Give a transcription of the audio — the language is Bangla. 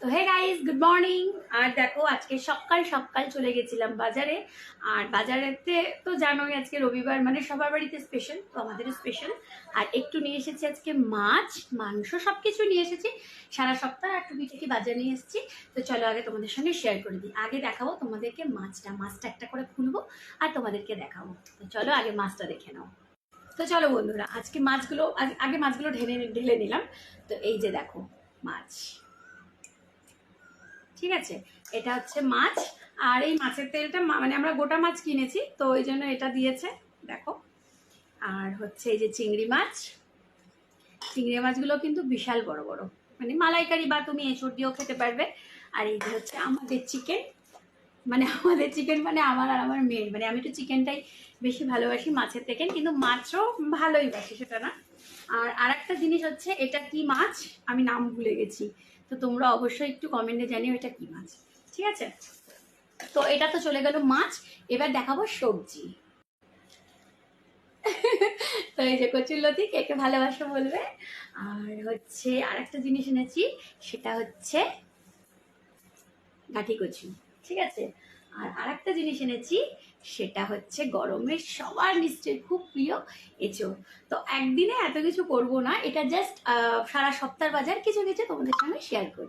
তো হে গাইস গুড মর্নিং আর দেখো, আজকে সকাল সকাল চলে গেছিলাম বাজারে। আর বাজারেতে তো জানোই, আজকে রবিবার মানে সবার বাড়িতে স্পেশাল তো আমাদেরও স্পেশাল আর একটু নিয়ে এসেছি আজকে মাছ, মাংস সব কিছু নিয়ে এসেছি। সারা সপ্তাহ একটু পিঠে বাজার নিয়ে এসেছি। তো চলো আগে তোমাদের সঙ্গে শেয়ার করে দিই। আগে দেখাবো তোমাদেরকে মাছটা মাছটা একটা করে খুলবো আর তোমাদেরকে দেখাবো। তো চলো আগে মাছটা দেখে নাও। তো চলো বন্ধুরা, আজকে মাছগুলো আগে মাছগুলো ঢেলে ঢেলে নিলাম। তো এই যে দেখো, মাছ। ঠিক আছে? এটা হচ্ছে মাছ। আর এই মাছের তেলটা মানে আমরা গোটা মাছ কিনেছি, তো ওই জন্য এটা দিয়েছে। দেখো। আর হচ্ছে এই যে চিংড়ি মাছ। চিংড়ি মাছগুলো কিন্তু বিশাল বড় বড়। মানে মালাইকারি বা তুমি এঁচড় দিয়েও খেতে পারবে। আর এই যে হচ্ছে আমাদের চিকেন। মানে আমাদের চিকেন মানে আমার আর আমার মেয়ের মানে আমি একটু চিকেনটাই বেশি ভালোবাসি মাছের থেকে। কিন্তু মাছও ভালোই বাসি, সেটা না। আর আর আরেকটা জিনিস হচ্ছে, এটা কি মাছ? আমি নাম ভুলে গেছি। তো তোমরা অবশ্যই একটু কমেন্টে জানিও এটা কি মাছ। ঠিক আছে? তো এটা তো চলে গেল মাছ। এবার দেখাবো সবজি। তো এই যে কচুরলতি কে কে ভালোবাসা বলবে? আর হচ্ছে আরেকটা জিনিস এনেছি, সেটা হচ্ছে গাঠি কচু। ঠিক আছে? আর আরেকটা জিনিস এনেছি, সেটা হচ্ছে গরমের সবার নিশ্চয়ই খুব প্রিয় এঁচো। তো একদিনে এত কিছু করব না, এটা জাস্ট সারা সপ্তাহের বাজার কিছু কিছু তোমাদের সঙ্গে শেয়ার করি